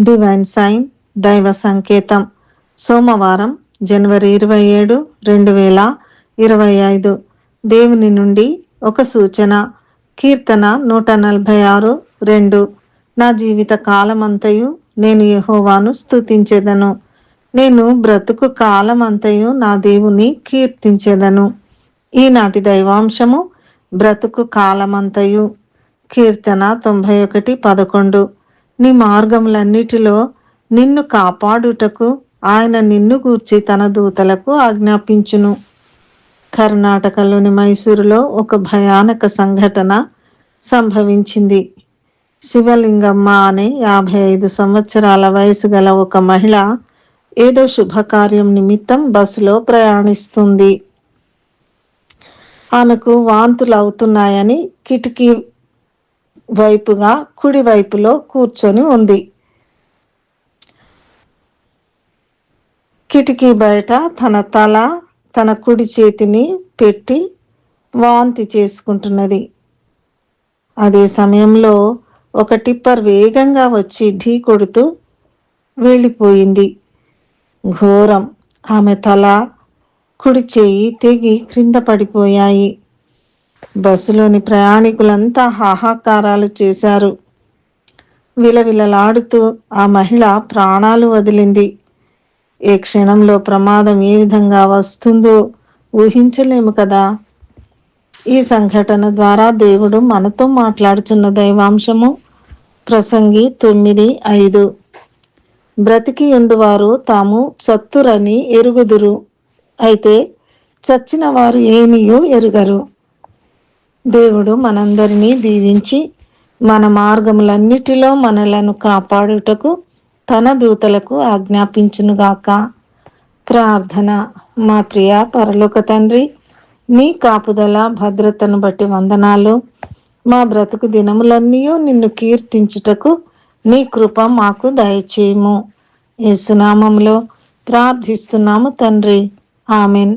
Divine sign దైవ సంకేతం. సోమవారం జనవరి ఇరవై ఏడు రెండు వేల ఇరవై ఐదు. దేవుని నుండి ఒక సూచన. కీర్తన నూట నలభై ఆరు రెండు. నా జీవిత కాలమంతయు నేను యహోవాను స్థుతించేదను నేను బ్రతుకు కాలమంతయు నా దేవుని కీర్తించేదను. ఈనాటి దైవాంశము బ్రతుకు కాలమంతయు. కీర్తన తొంభై ఒకటి పదకొండు. నీ మార్గములన్నిటిలో నిన్ను కాపాడుటకు ఆయన నిన్ను గూర్చి తన దూతలకు ఆజ్ఞాపించును. కర్ణాటకలోని మైసూరులో ఒక భయానక సంఘటన సంభవించింది. శివలింగమ్మ అనే యాభై ఐదు సంవత్సరాల వయసు గల ఒక మహిళ ఏదో శుభకార్యం నిమిత్తం బస్సులో ప్రయాణిస్తుంది. ఆమెకు వాంతులు అవుతున్నాయని కిటికీ వైపుగా కుడివైపులో కూర్చొని ఉంది. కిటికీ బయట తన తల తన కుడి చేతిని పెట్టి వాంతి చేసుకుంటున్నది. అదే సమయంలో ఒక టిప్పర్ వేగంగా వచ్చి ఢీ కొడుతూ వెళ్ళిపోయింది. ఘోరం. ఆమె తల కుడి చేయి తెగి క్రింద పడిపోయాయి. బస్సులోని ప్రయాణికులంతా హాహాకారాలు చేశారు. విలవిలలాడుతూ ఆ మహిళ ప్రాణాలు వదిలింది. ఏ క్షణంలో ప్రమాదం ఏ విధంగా వస్తుందో ఊహించలేము కదా. ఈ సంఘటన ద్వారా దేవుడు మనతో మాట్లాడుచున్న దైవాంశము ప్రసంగి తొమ్మిది ఐదు. బ్రతికి ఉండువారు తాము చత్తురని ఎరుగుదురు. అయితే చచ్చిన వారు ఏమియో ఎరుగరు. దేవుడు మనందరినీ దీవించి మన మార్గములన్నిటిలో మనలను కాపాడుటకు తన దూతలకు ఆజ్ఞాపించునుగాక. ప్రార్థన. మా ప్రియ పరలోక తండ్రి నీ కాపుదల భద్రతను బట్టి వందనాలు. మా బ్రతుకు దినములన్నీ నిన్ను కీర్తించుటకు నీ కృప మాకు దయచేయము. యేసునామంలో ప్రార్థిస్తున్నాము తండ్రి. ఆమెన్.